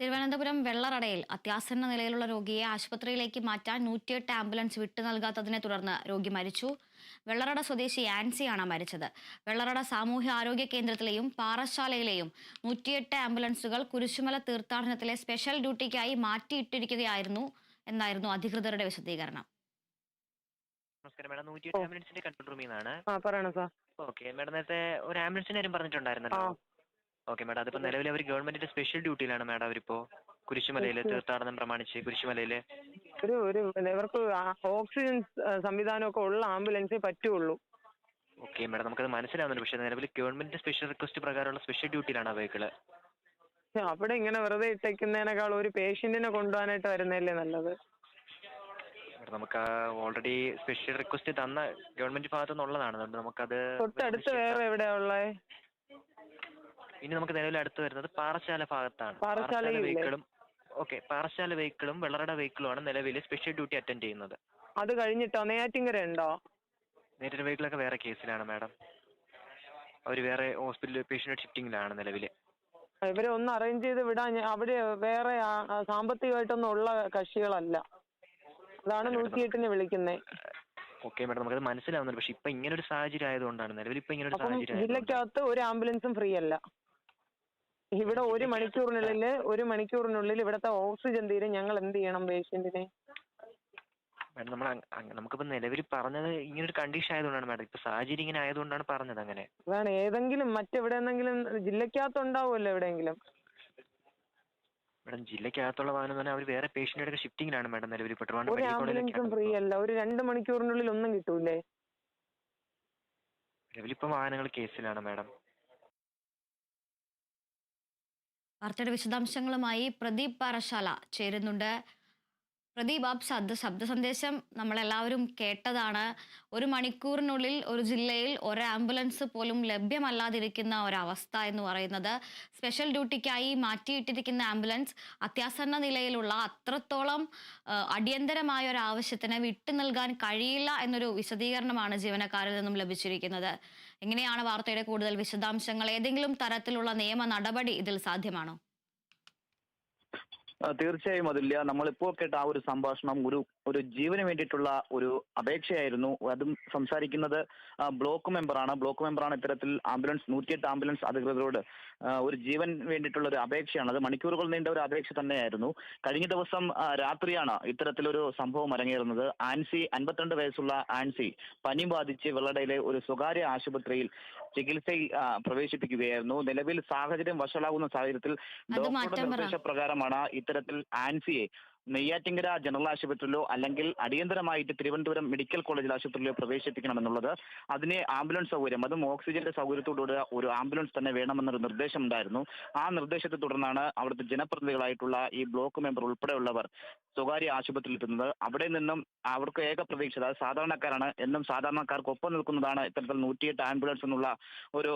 തിരുവനന്തപുരം വെള്ളറടയിൽ അത്യാസന്ന നിലയിലുള്ള രോഗിയെ ആശുപത്രിയിലേക്ക് മാറ്റാൻ നൂറ്റിയെട്ട് ആംബുലൻസ് വിട്ടു നൽകാത്തതിനെ തുടർന്ന് രോഗി മരിച്ചു. വെള്ളറട സ്വദേശി ആൻസിയാണ് മരിച്ചത്. വെള്ളറട സാമൂഹ്യ ആരോഗ്യ കേന്ദ്രത്തിലെയും പാറശാലയിലെയും നൂറ്റിയെട്ട് ആംബുലൻസുകൾ കുരിശുമല തീർത്ഥാടനത്തിലെ സ്പെഷ്യൽ ഡ്യൂട്ടിക്കായി മാറ്റിയിട്ടിരിക്കുകയായിരുന്നു എന്നായിരുന്നു അധികൃതരുടെ വിശദീകരണം. നമസ്കാരം. മാഡം നൂറ്റിയെട്ട് ആംബുലൻസിന്റെ കൺട്രോൾ റൂമിൽ നിന്നാണ്. ആ പറയണം സാർ. ഓക്കെ. മാഡം നേരത്തെ ഒരു ആംബുലൻസിന്റെ കാര്യം പറഞ്ഞിട്ടുണ്ടായിരുന്നല്ലോ. ആ. ഓക്കെ മാഡം അതിപ്പോ നിലവിൽ അവർ ഗവൺമെന്റിന്റെ സ്പെഷ്യൽ ഡ്യൂട്ടിയിലാണ് മാഡം അവരിപ്പോ കുരിശുമലയിൽ തീർത്ഥാടനം പ്രമാണിച്ച് കുരിശുമലയിൽ ഒരു ഒരു ഇവർക്ക് ഓക്സിജൻ സംവിധാനമൊക്കെ ഉള്ള ആംബുലൻസേ പറ്റുള്ളൂ. ഓക്കെ മാഡം നമുക്കത് മനസ്സിലാവുന്നുണ്ട്. പക്ഷേ നിലവിൽ ഗവൺമെന്റിന്റെ സ്പെഷ്യൽ റിക്വസ്റ്റ് പ്രകാരമുള്ള സ്പെഷ്യൽ ഡ്യൂട്ടിയിലാണ് ആ വെഹിക്കിൾ അവിടെ ഇങ്ങനെ വെറുതെ ഇട്ടേക്കുന്നതിനേക്കാൾ ഒരു പേഷ്യന്റിനെ കൊണ്ടുപോകാനായിട്ട് വരുന്നതല്ലേ നല്ലത്? നമുക്ക് ഓൾറെഡി സ്പെഷ്യൽ റിക്വസ്റ്റ് തന്ന ഗവൺമെന്റ് ഭാഗത്തു നിന്നുള്ളതാണ് അതുകൊണ്ട് നമുക്കത് തൊട്ടടുത്ത് വേറെ എവിടെയാ ഉള്ളത് ഇനി നമുക്ക് നിലവിൽ അടുത്ത് വരുന്നത് പാറശാല ഭാഗത്താണ്. പാറശാല? വെഹിക്കിളും ഓക്കെ പാറശാല വെഹിക്കിളും വെള്ളറട വെഹിക്കിളുമാണ് നിലവിൽ സ്പെഷ്യൽ ഡ്യൂട്ടി അറ്റൻഡ് ചെയ്യുന്നത്. അത് കഴിഞ്ഞിട്ടോ? നെയ്യാറ്റിങ്കര ഉണ്ടോ? നേരിട്ട് വെഹിക്കിളൊക്കെ വേറെ കേസിലാണ് മാഡം അവർ വേറെ ഹോസ്പിറ്റലിൽ പേഷ്യന്റ് ഷിഫ്റ്റിങ്ങിലാണ് നിലവിൽ ഇവരെ ഒന്ന് അറേഞ്ച് ചെയ്ത് വിടാൻ അവിടെ വേറെ സാമ്പത്തികമായിട്ടൊന്നും ഉള്ള കക്ഷികളല്ല. അതാണ് നൂറ്റിയെട്ടിന് വിളിക്കുന്നത് ഓക്കെ മാഡം നമുക്കത് മനസ്സിലാവുന്നുണ്ട്. പക്ഷെ ഇപ്പൊ ഇങ്ങനെ ഒരു സാഹചര്യം ആയതുകൊണ്ടാണ്. നിലവിൽ ഇപ്പൊ ഇങ്ങനെ ഒരു സാഹചര്യം ജില്ലക്കകത്ത് ഒരു ആംബുലൻസും ഫ്രീ അല്ല ഇവിടെ ഒരു മണിക്കൂറിനുള്ളിൽ ഒരു മണിക്കൂറിനുള്ളിൽ ഇവിടുത്തെ ഓക്സിജൻ തീരെ ഞങ്ങൾ എന്ത് ചെയ്യണം പേഷ്യന്റിനെ? മാഡം നമ്മൾ നമുക്കിപ്പോ നിലവിൽ പറഞ്ഞത് ഇങ്ങനെ ഒരു കണ്ടീഷൻ ആയതുകൊണ്ടാണ് മാഡം. ഇപ്പൊ സാഹചര്യം ഇങ്ങനെ ആയതുകൊണ്ടാണ് പറഞ്ഞത് അങ്ങനെ. അതാണ് ഏതെങ്കിലും മറ്റെവിടെ എന്തെങ്കിലും ഉണ്ടാവുമല്ലോ എവിടെയെങ്കിലും. മാഡം ജില്ലക്കകത്തുള്ള വാഹനം തന്നെ അവർ വേറെ പേഷ്യന്റ് ഷിഫ്റ്റിംഗിലാണ് മാഡം നിലവിൽ ഇപ്പൊ ഒരു ട്രിവാൻഡ്രം ആംബുലൻസും ഫ്രീ അല്ല ഒരു രണ്ട് മണിക്കൂറിനുള്ളിൽ ഒന്നും കിട്ടൂലേ? നിലവിൽ ഇപ്പൊ വാഹനങ്ങൾ കേസിലാണ് മാഡം. വാർത്തയുടെ വിശദാംശങ്ങളുമായി പ്രദീപ് പാറശാല ചേരുന്നുണ്ട്. പ്രദീപ് ആ ശബ്ദ ശബ്ദ സന്ദേശം നമ്മളെല്ലാവരും കേട്ടതാണ്. ഒരു മണിക്കൂറിനുള്ളിൽ ഒരു ജില്ലയിൽ ഒരു ആംബുലൻസ് പോലും ലഭ്യമല്ലാതിരിക്കുന്ന ഒരവസ്ഥ എന്ന് പറയുന്നത്. സ്പെഷ്യൽ ഡ്യൂട്ടിക്കായി മാറ്റിയിട്ടിരിക്കുന്ന ആംബുലൻസ് അത്യാസന്ന നിലയിലുള്ള അത്രത്തോളം അടിയന്തരമായ ഒരു ആവശ്യത്തിന് വിട്ടു നൽകാൻ കഴിയില്ല എന്നൊരു വിശദീകരണമാണ് ജീവനക്കാരിൽ നിന്നും ലഭിച്ചിരിക്കുന്നത്. എങ്ങനെയാണ് വാർത്തയുടെ കൂടുതൽ വിശദാംശങ്ങൾ? ഏതെങ്കിലും തരത്തിലുള്ള നിയമ നടപടി ഇതിൽ സാധ്യമാണോ? തീർച്ചയായും അതില്ല നമ്മളിപ്പോൾ കേട്ട ആ ഒരു സംഭാഷണം ഒരു ഒരു ജീവന് വേണ്ടിയിട്ടുള്ള ഒരു അപേക്ഷയായിരുന്നു. അതും സംസാരിക്കുന്നത് ബ്ലോക്ക് മെമ്പറാണ്. ബ്ലോക്ക് മെമ്പറാണ് ഇത്തരത്തിൽ ആംബുലൻസ് നൂറ്റിയെട്ട് ആംബുലൻസ് അധികൃതരോട് ഒരു ജീവൻ വേണ്ടിയിട്ടുള്ള ഒരു അപേക്ഷയാണ്. അത് മണിക്കൂറുകൾ നീണ്ട ഒരു അപേക്ഷ തന്നെയായിരുന്നു. കഴിഞ്ഞ ദിവസം രാത്രിയാണ് ഇത്തരത്തിലൊരു സംഭവം അരങ്ങേറുന്നത്. ആൻസി അൻപത്തിരണ്ട് വയസ്സുള്ള ആൻസി പനി ബാധിച്ച് വെള്ളടയിലെ ഒരു സ്വകാര്യ ആശുപത്രിയിൽ ചികിത്സയിൽ പ്രവേശിപ്പിക്കുകയായിരുന്നു. നിലവിൽ സാഹചര്യം വഷളാകുന്ന സാഹചര്യത്തിൽ ഡോക്ടറുടെ. നിർദ്ദേശപ്രകാരമാണ് ഇത്തരത്തിൽ ആൻസിയെ നെയ്യാറ്റിങ്കര ജനറൽ ആശുപത്രിയിലോ അല്ലെങ്കിൽ അടിയന്തരമായിട്ട് തിരുവനന്തപുരം മെഡിക്കൽ കോളേജ് ആശുപത്രിയിലോ പ്രവേശിപ്പിക്കണമെന്നുള്ളത് അതിനെ ആംബുലൻസ് സൗകര്യം അതും ഓക്സിജന്റെ സൗകര്യത്തോടുകൂടി ഒരു ആംബുലൻസ് തന്നെ വേണമെന്നൊരു നിർദ്ദേശം ഉണ്ടായിരുന്നു ആ നിർദ്ദേശത്തെ തുടർന്നാണ് അവിടുത്തെ ജനപ്രതിനിധികളായിട്ടുള്ള ഈ ബ്ലോക്ക് മെമ്പർ ഉൾപ്പെടെയുള്ളവർ സ്വകാര്യ ആശുപത്രിയിൽ എത്തുന്നത്. അവിടെ നിന്നും അവർക്ക് ഏക പ്രതീക്ഷ അതായത് സാധാരണക്കാരാണ് എന്നും സാധാരണക്കാർക്കൊപ്പം നിൽക്കുന്നതാണ് ഇത്തരത്തിൽ നൂറ്റിയെട്ട് ആംബുലൻസ് എന്നുള്ള ഒരു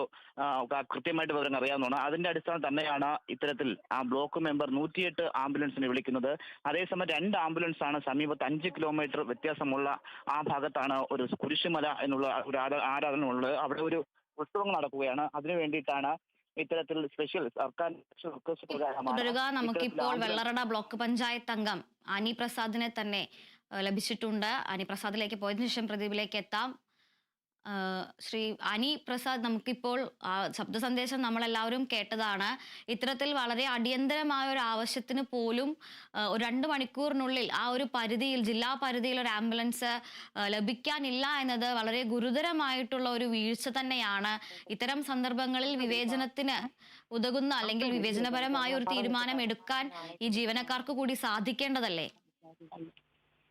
കൃത്യമായിട്ട് വിവരങ്ങൾ അറിയാവുന്നതാണ്. അതിന്റെ അടിസ്ഥാനം തന്നെയാണ് ഇത്തരത്തിൽ ആ ബ്ലോക്ക് മെമ്പർ നൂറ്റിയെട്ട് ആംബുലൻസിനെ വിളിക്കുന്നത്. അതേസമയം രണ്ട് ആംബുലൻസ് ആണ് സമീപത്ത് അഞ്ച് കിലോമീറ്റർ വ്യത്യാസമുള്ള ആ ഭാഗത്താണ് ഒരു കുരിശുമല എന്നുള്ള ഒരു ആരാ- ആരാധന ഉള്ളത് അവിടെ ഒരു ഉത്സവം നടക്കുകയാണ്. അതിനു വേണ്ടിയിട്ടാണ് ഇത്തരത്തിൽ സ്പെഷ്യൽ സർക്കാർ തുടരുക നമുക്കിപ്പോൾ വെള്ളറട ബ്ലോക്ക് പഞ്ചായത്ത് അംഗം അനി പ്രസാദിനെ തന്നെ ലഭിച്ചിട്ടുണ്ട്. അനി പ്രസാദിലേക്ക് പോയതിനു ശേഷം പ്രദീപിലേക്ക് എത്താം. ശ്രീ അനി പ്രസാദ് നമുക്കിപ്പോൾ ശബ്ദ സന്ദേശം നമ്മളെല്ലാവരും കേട്ടതാണ്. ഇത്തരത്തിൽ വളരെ അടിയന്തരമായ ഒരു ആവശ്യത്തിന് പോലും ഒരു രണ്ട് മണിക്കൂറിനുള്ളിൽ ആ ഒരു പരിധിയിൽ ജില്ലാ പരിധിയിൽ ഒരു ആംബുലൻസ് ലഭിക്കാനില്ല എന്നത് വളരെ ഗുരുതരമായിട്ടുള്ള ഒരു വീഴ്ച തന്നെയാണ്. ഇത്തരം സന്ദർഭങ്ങളിൽ വിവേചനത്തിന് ഉതകുന്ന അല്ലെങ്കിൽ വിവേചനപരമായ ഒരു തീരുമാനം എടുക്കാൻ ഈ ജീവനക്കാർക്ക് കൂടി സാധിക്കേണ്ടതല്ലേ?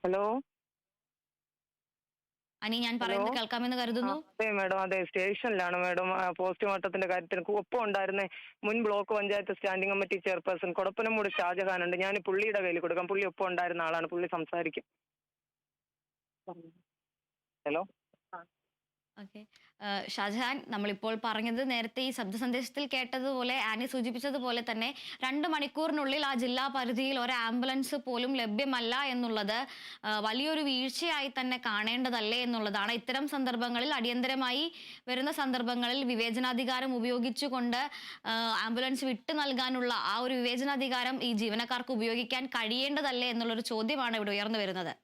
ഹലോ? അനി ഞാൻ പറയുന്നത് കേൾക്കാമെന്ന് കരുതുന്നു. അതെ മാഡം അതെ സ്റ്റേഷനിലാണ് മാഡം. പോസ്റ്റ് പോസ്റ്റ്മോർട്ടത്തിന്റെ കാര്യത്തിന് ഒപ്പം ഉണ്ടായിരുന്ന. മുൻ block panchayat standing committee chairperson Kodappanamoodu Shajahan ഉണ്ട് ഞാൻ പുള്ളിയുടെ കയ്യിൽ കൊടുക്കാം. പുള്ളി ഒപ്പം ഉണ്ടായിരുന്ന ആളാണ്. പുള്ളി സംസാരിക്കും. ഹലോ. ഓക്കെ. ഷാജഹാൻ നമ്മളിപ്പോൾ പറഞ്ഞത് നേരത്തെ ഈ ശബ്ദ സന്ദേശത്തിൽ കേട്ടതുപോലെ ആനി സൂചിപ്പിച്ചതുപോലെ തന്നെ രണ്ട് മണിക്കൂറിനുള്ളിൽ ആ ജില്ലാ പരിധിയിൽ ഒരു ആംബുലൻസ് പോലും ലഭ്യമല്ല എന്നുള്ളത് വലിയൊരു വീഴ്ചയായി തന്നെ കാണേണ്ടതല്ലേ എന്നുള്ളതാണ്. ഇത്തരം സന്ദർഭങ്ങളിൽ അടിയന്തരമായി വരുന്ന സന്ദർഭങ്ങളിൽ വിവേചനാധികാരം ഉപയോഗിച്ചുകൊണ്ട് ആംബുലൻസ് വിട്ടു നൽകാനുള്ള ആ ഒരു വിവേചനാധികാരം ഈ ജീവനക്കാർക്ക് ഉപയോഗിക്കാൻ കഴിയേണ്ടതല്ലേ എന്നുള്ളൊരു ചോദ്യമാണ് ഇവിടെ ഉയർന്നു വരുന്നത്.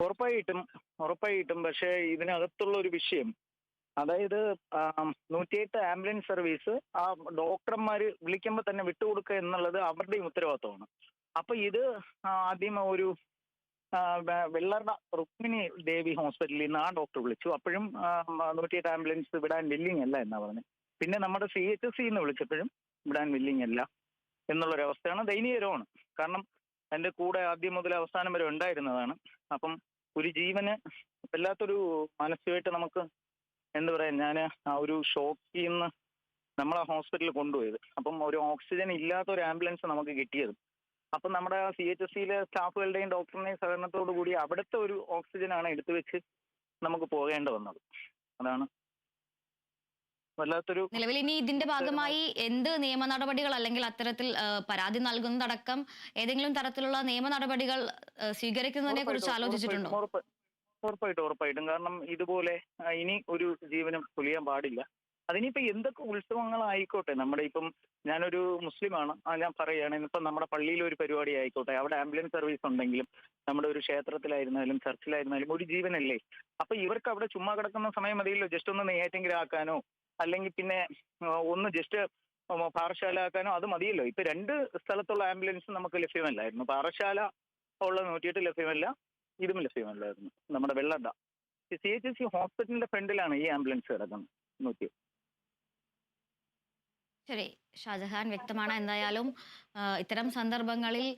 ഉറപ്പായിട്ടും ഉറപ്പായിട്ടും പക്ഷേ ഇതിനകത്തുള്ള ഒരു വിഷയം അതായത് നൂറ്റിയെട്ട് ആംബുലൻസ് സർവീസ് ആ ഡോക്ടർമാര് വിളിക്കുമ്പോൾ തന്നെ വിട്ടുകൊടുക്കുക എന്നുള്ളത് അവരുടെയും ഉത്തരവാദിത്തമാണ് അപ്പൊ ഇത് ആദ്യം ഒരു വെള്ളറ റുക്മിണി ദേവി ഹോസ്പിറ്റലിൽ നിന്ന് ആ ഡോക്ടർ വിളിച്ചു. അപ്പോഴും നൂറ്റിയെട്ട് ആംബുലൻസ് വിടാൻ വില്ലിങ് അല്ല എന്നാ പറഞ്ഞത് പിന്നെ നമ്മുടെ സി എച്ച് എസ് സിന്ന് വിളിച്ചപ്പോഴും വിടാൻ വില്ലിങ് അല്ല എന്നുള്ളൊരവസ്ഥയാണ് ദയനീയരമാണ് കാരണം എന്റെ കൂടെ ആദ്യം മുതൽ അവസാനം വരെ ഉണ്ടായിരുന്നതാണ്. അപ്പം ഒരു ജീവന് വല്ലാത്തൊരു മാനസികമായിട്ട് നമുക്ക് എന്താ പറയാ ഞാൻ ആ ഒരു ഷോക്കിൽ നിന്ന് നമ്മളെ ഹോസ്പിറ്റലിൽ കൊണ്ടുപോയത്. അപ്പം ഒരു ഓക്സിജൻ ഇല്ലാത്ത ഒരു ആംബുലൻസ് നമുക്ക് കിട്ടിയത്. അപ്പം നമ്മുടെ സി എച്ച് എസ് സിയിലെ സ്റ്റാഫുകളുടെയും ഡോക്ടറിന്റെയും സഹകരണത്തോടു കൂടി അവിടുത്തെ ഒരു ഓക്സിജനാണ് എടുത്തു വെച്ച് നമുക്ക് പോകേണ്ടി വന്നത്. അതാണ് വല്ലാത്തൊരു നിലവിൽ ഇനി ഇതിന്റെ ഭാഗമായി എന്ത് നിയമ നടപടികൾ അല്ലെങ്കിൽ അത്തരത്തിൽ പരാതി നൽകുന്നതടക്കം ഏതെങ്കിലും തരത്തിലുള്ള നിയമ നടപടികൾ സ്വീകരിക്കുന്നതിനെ കുറിച്ച് ആലോചിച്ചിട്ടുണ്ടോ? ഉറപ്പായിട്ടും, ഉറപ്പായിട്ടും. കാരണം ഇതുപോലെ ഇനി ഒരു ജീവനും പൊലിയാൻ പാടില്ല. അതിനിപ്പോ എന്തൊക്കെ ഉത്സവങ്ങളായിക്കോട്ടെ? നമ്മുടെ ഇപ്പം ഞാനൊരു മുസ്ലിമാണ്. ആ ഞാൻ പറയുകയാണ് ഇപ്പം നമ്മുടെ പള്ളിയിൽ ഒരു പരിപാടി ആയിക്കോട്ടെ അവിടെ ആംബുലൻസ് സർവീസ് ഉണ്ടെങ്കിലും നമ്മുടെ ഒരു ക്ഷേത്രത്തിലായിരുന്നാലും ചർച്ചിലായിരുന്നാലും ഒരു ജീവനല്ലേ? അപ്പൊ ഇവർക്ക് അവിടെ ചുമ്മാ കിടക്കുന്ന സമയം മതിയല്ലോ ജസ്റ്റ് ഒന്ന് നെയ്യാറ്റെങ്കിലും ആക്കാനോ അല്ലെങ്കിൽ പിന്നെ ഒന്ന് ജസ്റ്റ് പാറശാല ആക്കാനോ അത് മതിയല്ലോ. ഇപ്പൊ രണ്ട് സ്ഥലത്തുള്ള ആംബുലൻസ് നമുക്ക് ലഭ്യമല്ലായിരുന്നു. പാറശാല ഉള്ള നൂറ്റിയെട്ട് ലഭ്യമല്ല ഇതും ലഭ്യമല്ലായിരുന്നു. നമ്മുടെ വെള്ളണ്ട സി എച്ച് സി ഹോസ്പിറ്റലിന്റെ ഫ്രണ്ടിലാണ് ഈ ആംബുലൻസ് കിടക്കുന്നത്. നൂറ്റി ശരി. ഷാജഹാൻ വ്യക്തമാണ്. എന്തായാലും ഇത്തരം സന്ദർഭങ്ങളിൽ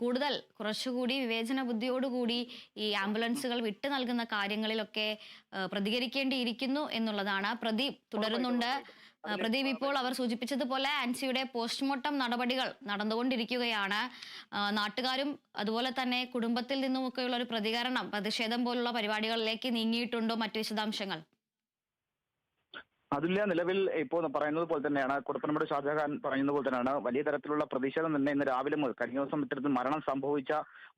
കൂടുതൽ കുറച്ചുകൂടി വിവേചന ബുദ്ധിയോടുകൂടി ഈ ആംബുലൻസുകൾ വിട്ടു നൽകുന്ന കാര്യങ്ങളിലൊക്കെ പ്രതികരിക്കേണ്ടിയിരിക്കുന്നു എന്നുള്ളതാണ്. പ്രദീപ് തുടരുന്നുണ്ട്. പ്രദീപ് ഇപ്പോൾ അവർ സൂചിപ്പിച്ചതുപോലെ ആൻസിയുടെ പോസ്റ്റ്മോർട്ടം നടപടികൾ നടന്നുകൊണ്ടിരിക്കുകയാണ്. നാട്ടുകാരും അതുപോലെ തന്നെ കുടുംബത്തിൽ നിന്നുമൊക്കെയുള്ള ഒരു പ്രതികരണം പ്രതിഷേധം പോലുള്ള പരിപാടികളിലേക്ക് നീങ്ങിയിട്ടുണ്ടോ മറ്റു വിശദാംശങ്ങൾ? അതില്ല. നിലവിൽ ഇപ്പോൾ പറയുന്നത് പോലെ തന്നെയാണ്. കുടപ്പനമ്പട് ഷാജഹാൻ പറയുന്നത് പോലെ തന്നെയാണ്. വലിയ തരത്തിലുള്ള പ്രതിഷേധം തന്നെ ഇന്ന് രാവിലെ മുതൽ കഴിഞ്ഞ ദിവസം ഇത്തരത്തിൽ മരണം സംഭവിച്ച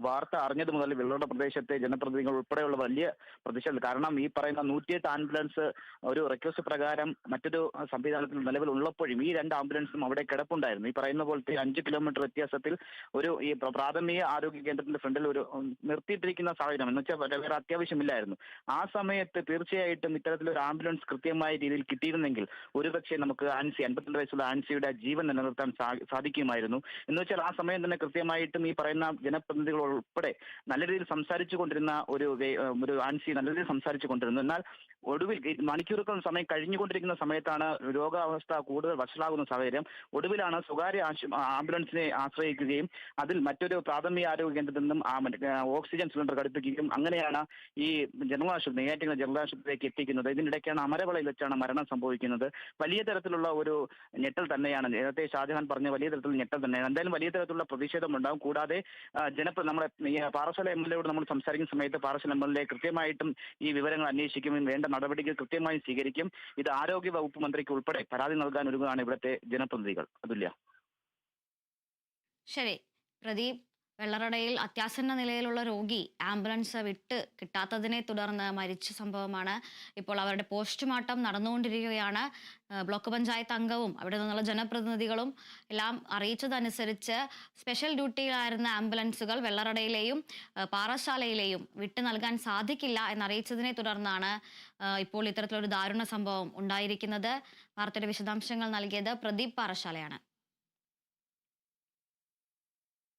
വാർത്ത അറിഞ്ഞത് മുതൽ വെള്ളോട പ്രദേശത്തെ ജനപ്രതിനിധികൾ ഉൾപ്പെടെയുള്ള വലിയ പ്രതിഷേധം. കാരണം ഈ പറയുന്ന നൂറ്റിയെട്ട് ആംബുലൻസ് ഒരു റിക്വസ്റ്റ് പ്രകാരം മറ്റൊരു സംവിധാനത്തിൽ നിലവിൽ ഉള്ളപ്പോഴും ഈ രണ്ട് ആംബുലൻസും അവിടെ കിടപ്പുണ്ടായിരുന്നു. ഈ പറയുന്ന പോലത്തെ അഞ്ച് കിലോമീറ്റർ വ്യത്യാസത്തിൽ ഒരു ഈ പ്രാഥമിക ആരോഗ്യ കേന്ദ്രത്തിന്റെ ഫ്രണ്ടിൽ ഒരു നിർത്തിയിട്ടിരിക്കുന്ന സാഹചര്യം. എന്ന് വെച്ചാൽ വേറെ അത്യാവശ്യമില്ലായിരുന്നു. ആ സമയത്ത് തീർച്ചയായിട്ടും ഇത്തരത്തിലൊരു ആംബുലൻസ് കൃത്യമായ രീതിയിൽ കിട്ടിയിരുന്നെങ്കിൽ ഒരുപക്ഷെ നമുക്ക് ആൻസി അൻപത്തിരണ്ട് വയസ്സുള്ള ആൻസിയുടെ ജീവൻ നിലനിർത്താൻ സാധിക്കുമായിരുന്നു. എന്ന് വെച്ചാൽ ആ സമയം തന്നെ കൃത്യമായിട്ടും ഈ പറയുന്ന ജനപ്രതിനിധികൾ ഉൾപ്പെടെ നല്ല രീതിയിൽ സംസാരിച്ചു കൊണ്ടിരുന്ന ഒരു ഒരു ആൻസി നല്ല രീതിയിൽ സംസാരിച്ചു കൊണ്ടിരുന്നു. എന്നാൽ ഒടുവിൽ മണിക്കൂറുകൾ സമയം കഴിഞ്ഞുകൊണ്ടിരിക്കുന്ന സമയത്താണ് രോഗാവസ്ഥ കൂടുതൽ വഷളാകുന്ന സാഹചര്യം. ഒടുവിലാണ് സ്വകാര്യ ആംബുലൻസിനെ ആശ്രയിക്കുകയും അതിൽ മറ്റൊരു പ്രാഥമിക ആരോഗ്യ കേന്ദ്രത്തിൽ നിന്നും ഓക്സിജൻ സിലിണ്ടർ ഘടിപ്പിക്കുകയും അങ്ങനെയാണ് ഈ ജനറൽ ആശുപത്രി നെയ്യാറ്റിങ്ങൽ ജനറൽ ആശുപത്രിയിലേക്ക് എത്തിക്കുന്നത്. ഇതിനിടയ്ക്കാണ് അമരവളയിൽ വെച്ചാണ് മരണം സംഭവിക്കുന്നത്. വലിയ തരത്തിലുള്ള ഒരു ഞെട്ടൽ തന്നെയാണ്. നേരത്തെ ഷാജഹാൻ പറഞ്ഞ വലിയ തരത്തിലുള്ള ഞെട്ടൽ തന്നെയാണ്. എന്തായാലും വലിയ തരത്തിലുള്ള പ്രതിഷേധം ഉണ്ടാകും കൂടാതെ ജനപ്ര നമ്മുടെ പാറശാല എം എൽ എയോട് നമ്മൾ സംസാരിക്കുന്ന സമയത്ത് പാറശാല എം എൽ എ കൃത്യമായിട്ടും ഈ വിവരങ്ങൾ അന്വേഷിക്കും. വേണ്ട നടപടികൾ കൃത്യമായും സ്വീകരിക്കും. ഇത് ആരോഗ്യ വകുപ്പ് മന്ത്രിക്ക് ഉൾപ്പെടെ പരാതി നൽകാൻ ഒരുങ്ങുകയാണ് ഇവിടുത്തെ ജനപ്രതിനിധികൾ. അതുല്യ. ശരി. പ്രദീപ് വെള്ളറടയിൽ അത്യാസന്ന നിലയിലുള്ള രോഗി ആംബുലൻസ് വിട്ട് കിട്ടാത്തതിനെ തുടർന്ന് മരിച്ച സംഭവമാണ്. ഇപ്പോൾ അവരുടെ പോസ്റ്റ്മോർട്ടം നടന്നുകൊണ്ടിരിക്കുകയാണ്. ബ്ലോക്ക് പഞ്ചായത്ത് അംഗവും അവിടെ നിന്നുള്ള ജനപ്രതിനിധികളും എല്ലാം അറിയിച്ചതനുസരിച്ച് സ്പെഷ്യൽ ഡ്യൂട്ടിയിലായിരുന്ന ആംബുലൻസുകൾ വെള്ളറടയിലെയും പാറശാലയിലെയും വിട്ടു നൽകാൻ സാധിക്കില്ല എന്നറിയിച്ചതിനെ തുടർന്നാണ് ഇപ്പോൾ ഇത്തരത്തിലൊരു ദാരുണ സംഭവം ഉണ്ടായിരിക്കുന്നത്. വാർത്തയുടെ വിശദാംശങ്ങൾ നൽകിയത് പ്രദീപ് പാറശാലയാണ്.